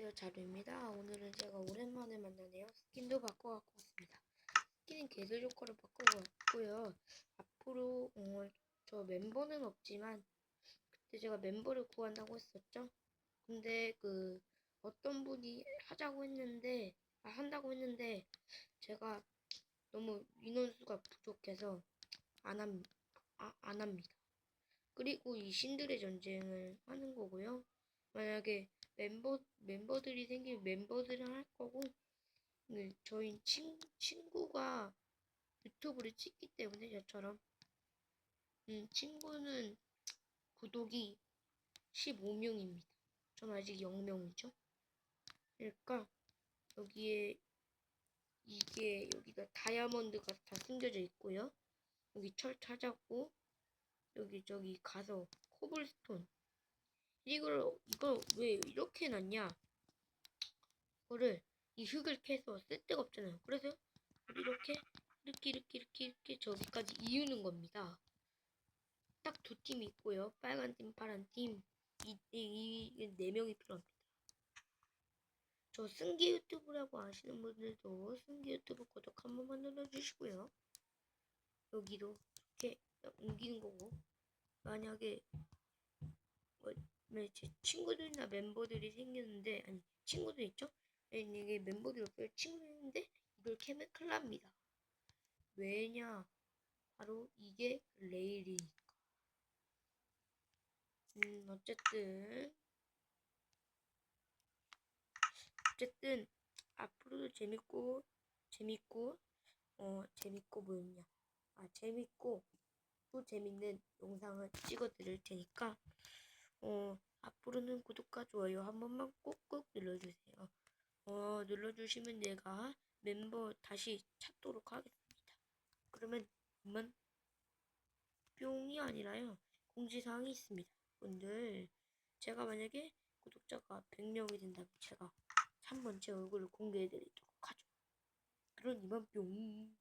안녕하세요 자루입니다. 오늘은 제가 오랜만에 만나네요. 스킨도 바꿔갖고 왔습니다. 스킨은 개들 조커를 바꿔왔고요. 앞으로 어, 저 멤버는 없지만 그때 제가 멤버를 구한다고 했었죠? 근데 그 어떤 분이 하자고 했는데 아, 한다고 했는데 제가 너무 인원수가 부족해서 안, 함, 아, 안 합니다. 그리고 이 신들의 전쟁을 하는 거고요. 만약에 멤버 멤버들이 생기면 멤버들은 할 거고 네, 저희 친 친구가 유튜브를 찍기 때문에 저처럼 음, 친구는 구독이 15명입니다. 전 아직 0명이죠. 그러니까 여기에 이게 여기가 다이아몬드가 다 숨겨져 있고요. 여기 철 찾았고 여기 저기 가서 코블스톤 이걸 이걸 왜 이렇게 놨냐? 이거를 이 흙을 캐서 쓸 데가 없잖아요. 그래서 이렇게 이렇게 이렇게 이렇게 이렇게 저기까지 이으는 겁니다. 딱 두 팀이 있고요. 빨간 팀, 파란 팀. 이이네 명이 필요합니다. 저 승기 유튜브라고 아시는 분들도 승기 유튜브 구독 한 번만 눌러주시고요. 여기도 이렇게 옮기는 거고 만약에 뭐 네, 제 친구들이나 멤버들이 생겼는데 아니 친구들 있죠? 네, 이게 멤버들이 없어요. 친구들 있는데 이걸 캐면 납니다. 왜냐? 바로 이게 레일이니까. 음, 어쨌든 어쨌든 앞으로도 재밌고 재밌고 어 재밌고 뭐였냐? 아 재밌고 또 재밌는 영상을 찍어 드릴 테니까 어, 앞으로는 구독과 좋아요 한 번만 꾹꾹 눌러주세요. 어, 눌러주시면 내가 멤버 다시 찾도록 하겠습니다. 그러면 이만 뿅이 아니라요. 공지사항이 있습니다. 분들, 제가 만약에 구독자가 100명이 된다면 제가 한번제 얼굴을 공개해드리도록 하죠. 그럼 이만 뿅.